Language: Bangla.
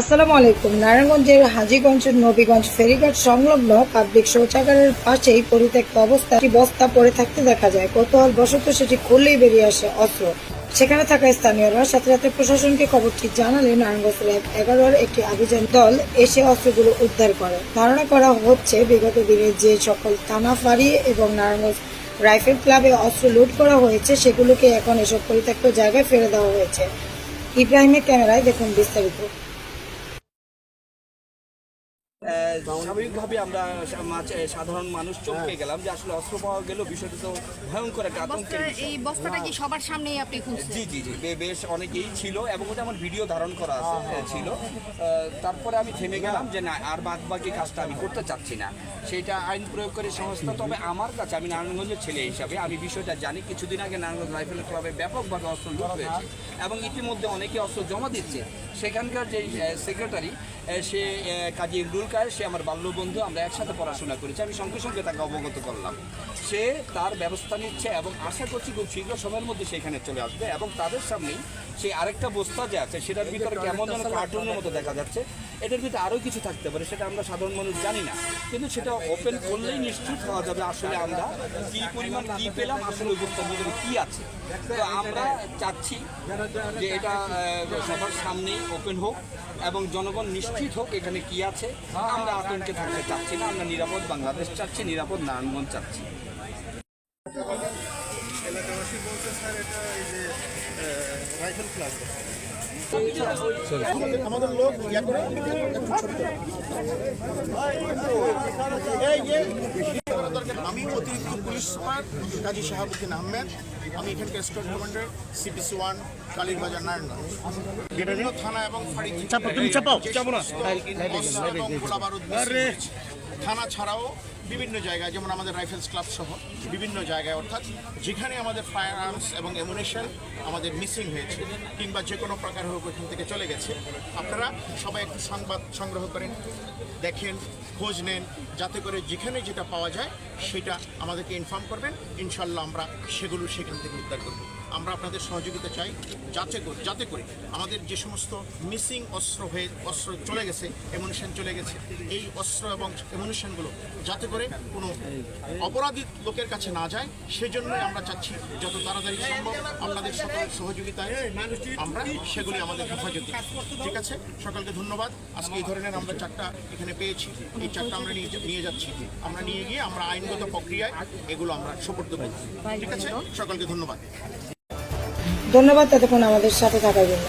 আসসালামু আলাইকুম। নারায়ণগঞ্জের হাজীগঞ্জের নবীগঞ্জ, ফেরিঘাট সংলগ্ন পাবলিক শৌচাগারের পাশেই পরিত্যক্ত অবস্থা বস্তা পড়ে থাকতে দেখা যায়। কৌতূহল বশত সেটি খুললেই বেরিয়ে আসে অস্ত্র। সেখানে থাকা স্থানীয়রা সাথে সাথে প্রশাসনকে খবরটি জানালে নারায়ণগঞ্জ ল্যাব এগারোর একটি অভিযান দল এসে অস্ত্রগুলো উদ্ধার করে। ধারণা করা হচ্ছে, বিগত দিনে যে সকল থানা ফাঁড়ি এবং নারায়ণগঞ্জ রাইফেল ক্লাবে অস্ত্র লুট করা হয়েছে, সেগুলোকে এখন এসব পরিত্যক্ত জায়গায় ফেলে দেওয়া হয়েছে। ইব্রাহিমের ক্যামেরায় দেখুন বিস্তারিত। স্বাভাবিকভাবে আমরা সাধারণ মানুষ চমকে গেলাম যে আসলে অস্ত্র পাওয়া গেল বিষয়টা তো ভয়ঙ্কর একটা আতঙ্কের এই বস্তাটা কি সবার সামনেই আপনি খুঁজছেন জি জি জি বেশ অনেকেই ছিল এবং ওটা আমার ভিডিও ধারণ করা আছে ছিল। আহ, তারপরে আমি থেমে গেলাম যে না আর বাদ বাকি কাজটা আমি করতে চাচ্ছি না। সেটা আইন প্রয়োগকারী সংস্থা তবে আমার কাছে আমি নারায়ণগঞ্জের ছেলে হিসাবে আমি বিষয়টা জানি। কিছুদিন আগে নারায়ণগঞ্জ রাইফেল ক্লাবে ব্যাপকভাবে অস্ত্র লুট হয়েছে এবং ইতিমধ্যে অনেকে অস্ত্র জমা দিচ্ছে। সেখানকার যে সেক্রেটারি সে কাজী ইমরুল কায়ের সে আমার বাল্য বন্ধু আমরা একসাথে পড়াশোনা করেছি। আমি সঙ্গে সঙ্গে তাকে অবগত করলাম। সে তার ব্যবস্থা নিচ্ছে এবং আশা করছি খুব শীঘ্র সময়ের মধ্যে সেখানে চলে আসবে এবং তাদের সামনেই সেই আরেকটা বস্তা যে আছে সেটার ভিতরে কেমন যেন কার্টুনের মতো দেখা যাচ্ছে। এটার ভিতরে আরও কিছু থাকতে পারে সেটা আমরা সাধারণ মানুষ জানি না। কিন্তু সেটা ওপেন করলেই নিশ্চিত হওয়া যাবে আসলে আমরা কি পরিমাণ কি পেলাম আসলে ওই বস্তার ভিতরে কি আছে। তো আমরা চাচ্ছি যে এটা সবার সামনেই ওপেন হোক এবং জনগণ নিশ্চিত হোক এখানে কি আছে, আমরা আতঙ্কে থাকতে চাচ্ছি না, আমরা নিরাপদ বাংলাদেশ চাচ্ছি, নিরাপদ নারায়ণগঞ্জ চাচ্ছি। আমাদের লোক আমি অতিরিক্ত পুলিশ সুপার কাজী শাহাবুদ্দিন আহমেদ। আমি এখানকার state commander CPC one Kalirbazar Narayanganj. বিভিন্ন থানা এবং ফাঁড়ি গোলাবারুদ থানা ছাড়াও বিভিন্ন জায়গায়, যেমন আমাদের রাইফেলস ক্লাব সহ বিভিন্ন জায়গায়, অর্থাৎ যেখানে আমাদের ফায়ার আর্মস এবং এমুনেশন আমাদের মিসিং হয়েছে কিংবা যে কোনো প্রকার হোক ওইখান থেকে চলে গেছে। আপনারা সবাই একটু সংবাদ সংগ্রহ করেন, দেখেন, খোঁজ নেন, যাতে করে যেখানে যেটা পাওয়া যায় সেটা আমাদেরকে ইনফর্ম করবেন। ইনশাল্লাহ আমরা সেগুলো সেখান থেকে উদ্ধার করব। আমরা আপনাদের সহযোগিতা চাই, যাতে করে যাতে করে আমাদের যে সমস্ত মিসিং অস্ত্র হয়ে, অস্ত্র চলে গেছে এমুনেশন চলে গেছে, এই অস্ত্র এবং এমুনেশনগুলো যাতে করে কোনো অপরাধী লোকের কাছে না যায়, সেজন্যই আমরা চাচ্ছি যত তাড়াতাড়ি সম্ভব আপনাদের সকলের সহযোগিতায় আমরা সেগুলি আমাদের হেফাজত ঠিক আছে? সকলকে ধন্যবাদ। আজকে এই ধরনের আমরা চারটা এখানে পেয়েছি। এই চারটা আমরা নিয়ে যাচ্ছি। আমরা নিয়ে গিয়ে আমরা আইনগত প্রক্রিয়ায় এগুলো আমরা সুপর্দ করব ঠিক আছে? সকলকে ধন্যবাদ। ধন্যবাদ ততক্ষণ আমাদের সাথে থাকার জন্য।